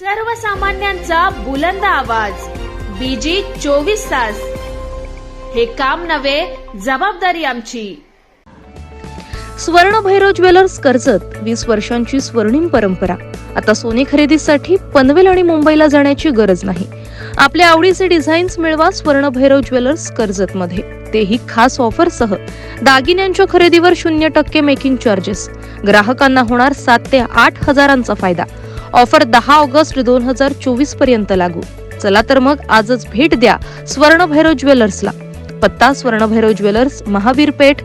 सर्वसामान्यांचा बुलंद आवाज. बीजी चोवीस तास. हे काम नव्हे जबाबदारी आमची. स्वर्ण भैरव ज्वेलर्स कर्जत वीस वर्षांची स्वर्णिम परंपरा. आता सोने खरेदीसाठी पनवेल आणि मुंबईला जाण्याची गरज नाही. आपल्या आवडीचे डिझाईन्स मिळवा स्वर्ण भैरव ज्वेलर्स कर्जत मध्ये तेही खास ऑफरसह. दागिन्यांच्या खरेदीवर शून्य टक्के मेकिंग चार्जेस. ग्राहकांना होणार सात ते आठ हजारांचा फायदा. ऑफर दहा ऑगस्ट दोन हजार चोवीसपर्यंत लागू चला तर मग आजच भेट द्या स्वर्ण भैरव ज्वेलर्सला पत्ता स्वर्ण भैरव ज्वेलर्स महावीर पेठ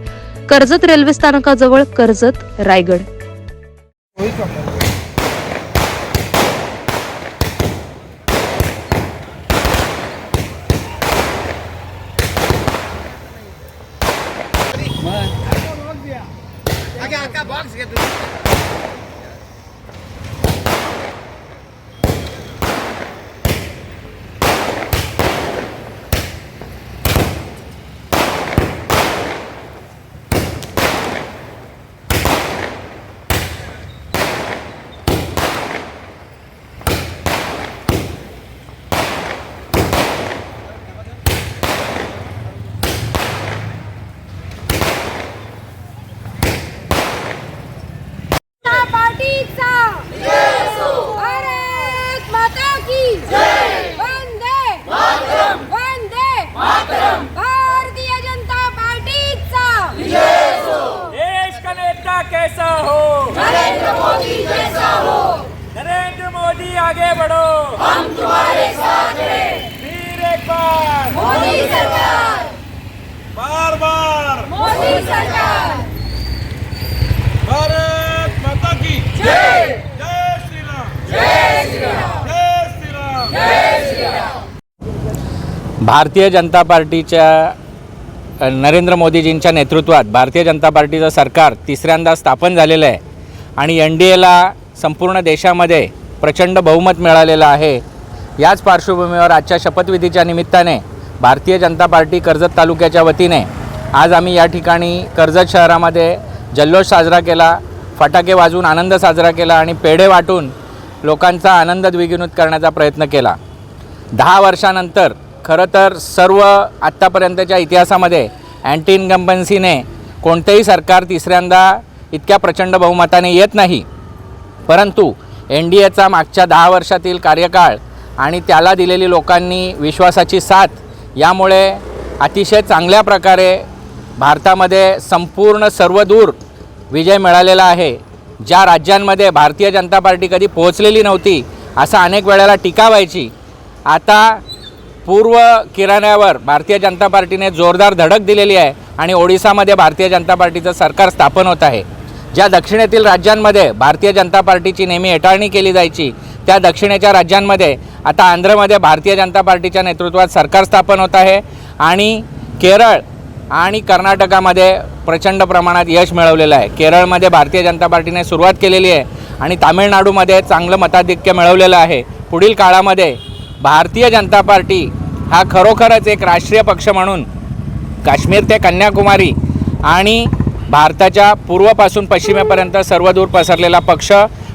कर्जत रेल्वे स्थानकाजवळ कर्जत रायगड पार्टीचा भारत माता की वंदे वंदे भारतीय जनता पार्टीचा देश का नेता कैसा हो नरेंद्र मोदी जैसा हो नरेंद्र मोदी आगे बढ़ो हम तुम्हारे साथ हैं फिर एक बार मोदी सरकार बार बार मोदी सरकार भारत माता की जय जय श्री राम जय श्री राम जय श्री राम जय श्री राम भारतीय जनता पार्टीच्या नरेंद्र मोदीजींच्या नेतृत्वात भारतीय जनता पार्टीचं सरकार तिसऱ्यांदा स्थापन झालेलं आहे आणि एन डी एला संपूर्ण देशामध्ये प्रचंड बहुमत मिळालेलं आहे. याच पार्श्वभूमीवर आजच्या शपथविधीच्या निमित्ताने भारतीय जनता पार्टी कर्जत तालुक्याच्या वतीने आज आम्ही या ठिकाणी कर्जत शहरामध्ये जल्लोष साजरा केला फटाके वाजवून आनंद साजरा केला आणि पेढे वाटून लोकांचा आनंद द्विगुणित करण्याचा प्रयत्न केला. दहा वर्षानंतर खरं तर सर्व आत्तापर्यंतच्या इतिहासामध्ये अँटी इन्कम्बन्सीने कोणतेही सरकार तिसऱ्यांदा इतक्या प्रचंड बहुमताने येत नाही. परंतु एन डी एचा मागच्या दहा वर्षातील कार्यकाळ आणि त्याला दिलेली लोकांनी विश्वासाची साथ यामुळे अतिशय चांगल्या प्रकारे भारतामध्ये संपूर्ण सर्वदूर विजय मिळालेला आहे. ज्या राज्यांमध्ये भारतीय जनता पार्टी कधी पोहोचलेली नव्हती असं अनेक वेळेला टीका व्हायची. आता पूर्व किराण्यावर भारतीय जनता पार्टीने जोरदार धडक दिलेली आहे आणि ओडिसामध्ये भारतीय जनता पार्टीचं सरकार स्थापन होत आहे. ज्या दक्षिणेतील राज्यांमध्ये भारतीय जनता पार्टीची नेहमी हेटाळणी केली जायची त्या दक्षिणेच्या राज्यांमध्ये आता आंध्रमध्ये भारतीय जनता पार्टीच्या नेतृत्वात सरकार स्थापन होत आहे आणि केरळ आणि कर्नाटकामध्ये प्रचंड प्रमाणात यश मिळवलेलं आहे. केरळमध्ये भारतीय जनता पार्टीने सुरुवात केलेली आहे आणि तामिळनाडूमध्ये चांगलं मताधिक्य मिळवलेलं आहे. पुढील काळामध्ये भारतीय जनता पार्टी हा खरोखरच एक राष्ट्रीय पक्ष म्हणून काश्मीर ते कन्याकुमारी आणि भारताच्या पूर्वपासून पश्चिमेपर्यंत सर्वदूर पसरलेला पक्ष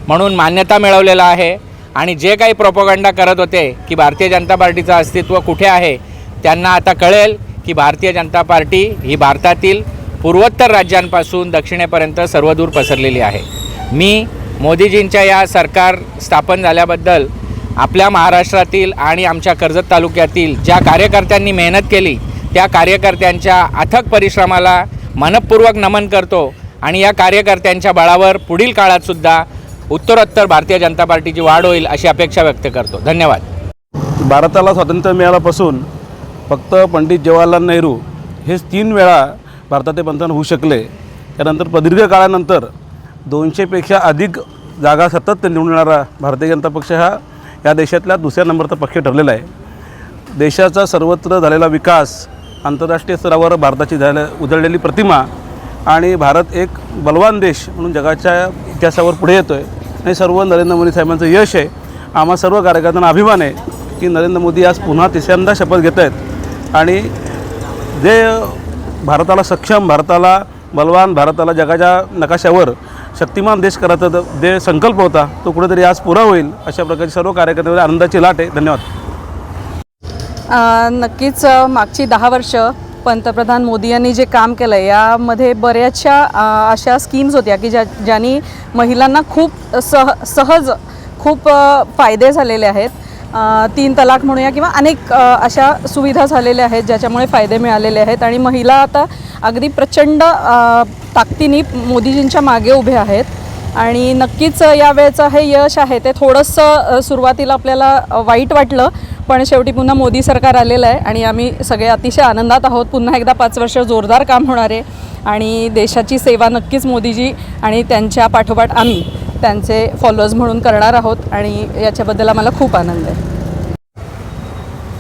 म्हणून मान्यता मिळवलेला आहे. आणि जे काही प्रोपोगंडा करत होते की भारतीय जनता पार्टीचं अस्तित्व कुठे आहे त्यांना आता कळेल की भारतीय जनता पार्टी ही भारतातील पूर्वोत्तर राज्यांपासून दक्षिणेपर्यंत सर्वदूर पसरलेली आहे. मी मोदीजींच्या या सरकार स्थापन झाल्याबद्दल आपल्या महाराष्ट्रातील आणि आमच्या कर्जत तालुक्यातील ज्या कार्यकर्त्यांनी मेहनत केली त्या कार्यकर्त्यांच्या अथक परिश्रमाला मनपूर्वक नमन करतो आणि या कार्यकर्त्यांच्या बळावर पुढील काळातसुद्धा उत्तरोत्तर भारतीय जनता पार्टीची वाढ होईल अशी अपेक्षा व्यक्त करतो. धन्यवाद. भारताला स्वातंत्र्य मिळाल्यापासून फक्त पंडित जवाहरलाल नेहरू हेच तीन वेळा भारताचे पंतप्रधान होऊ शकले. त्यानंतर प्रदीर्घ काळानंतर दोनशेपेक्षा अधिक जागा सतत निवडणारा भारतीय जनता पक्ष हा या देशातल्या दुसऱ्या नंबरचा पक्ष ठरलेला आहे. देशाचा सर्वत्र झालेला विकास आंतरराष्ट्रीय स्तरावर भारताची झाल्या उजळलेली प्रतिमा आणि भारत एक बलवान देश म्हणून जगाच्या इतिहासावर पुढे येतो आहे आणि सर्व नरेंद्र मोदी साहेबांचं यश आहे. आम्हा सर्व कार्यकर्त्यांना अभिमान आहे की नरेंद्र मोदी आज पुन्हा तिसऱ्यांदा शपथ घेत आहेत. आणि जे भारताला सक्षम भारताला बलवान भारताला जगाच्या नकाशावर शक्तिमान देश करायचा जे संकल्प होता तो कुठेतरी आज पुरा होईल अशा प्रकारची सर्व कार्यकर्त्यांमध्ये आनंदाची लाट आहे. धन्यवाद. नक्कीच मागची दहा वर्ष पंतप्रधान मोदी यांनी जे काम केलं आहे यामध्ये बऱ्याचशा अशा स्कीम्स होत्या की ज्या ज्यांनी महिलांना खूप सह सहज खूप फायदे झालेले आहेत. तीन तलाक म्हणूया किंवा अनेक अशा सुविधा झालेल्या आहेत ज्याच्यामुळे फायदे मिळालेले आहेत. आणि महिला आता अगदी प्रचंड ताकदीने मोदीजींच्या मागे उभे आहेत. आणि नक्कीच यावेळेचं हे यश आहे ते थोडंसं सुरुवातीला आपल्याला वाईट वाटलं पण शेवटी पुन्हा मोदी सरकार आलेलं आहे आणि आम्ही सगळे अतिशय आनंदात आहोत. पुन्हा एकदा पाच वर्ष जोरदार काम होणार आहे आणि देशाची सेवा नक्कीच मोदीजी आणि त्यांच्या पाठोपाठ आम्ही त्यांचे फॉलोअर्स म्हणून करणार आहोत आणि याच्याबद्दल आम्हाला खूप आनंद आहे.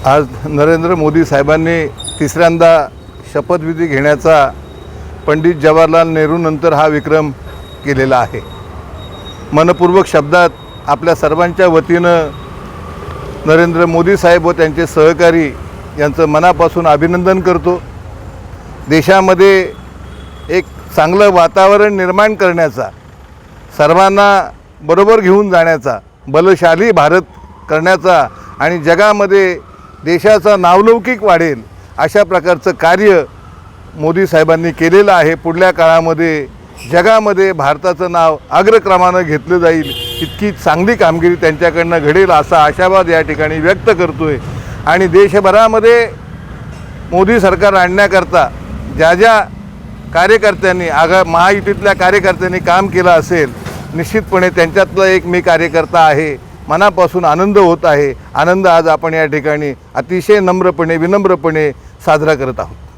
आज नरेंद्र मोदी साहेबांनी तिसऱ्यांदा शपथविधी घेण्याचा पंडित जवाहरलाल नेहरूनंतर हा विक्रम केलेला आहे. मनपूर्वक शब्दात आपल्या सर्वांच्या वतीनं नरेंद्र मोदी साहेब व त्यांचे सहकारी यांचं मनापासून अभिनंदन करतो. देशामध्ये एक चांगलं वातावरण निर्माण करण्याचा सर्वांना बरोबर घेऊन जाण्याचा बलशाली भारत करण्याचा आणि जगामध्ये देशाचा नावलौकिक वाढेल अशा प्रकारचं कार्य मोदी साहेबांनी केलेलं आहे. पुढल्या काळामध्ये जगामध्ये भारताचं नाव अग्रक्रमानं घेतलं जाईल. इतकी चांगली कामगिरी त्यांच्याकडनं घडेल असा आशावाद या ठिकाणी व्यक्त करतो आहे आणि देशभरामध्ये मोदी सरकार आणण्याकरता ज्या ज्या कार्यकर्त्यांनी आगा महायुतीतल्या कार्यकर्त्यांनी काम केलं असेल निश्चितपणे त्यांच्यातलं एक मी कार्यकर्ता आहे. मनापासून आनंद होत आहे. आनंद आज आपण या ठिकाणी अतिशय नम्रपणे विनम्रपणे साजरा करत आहोत.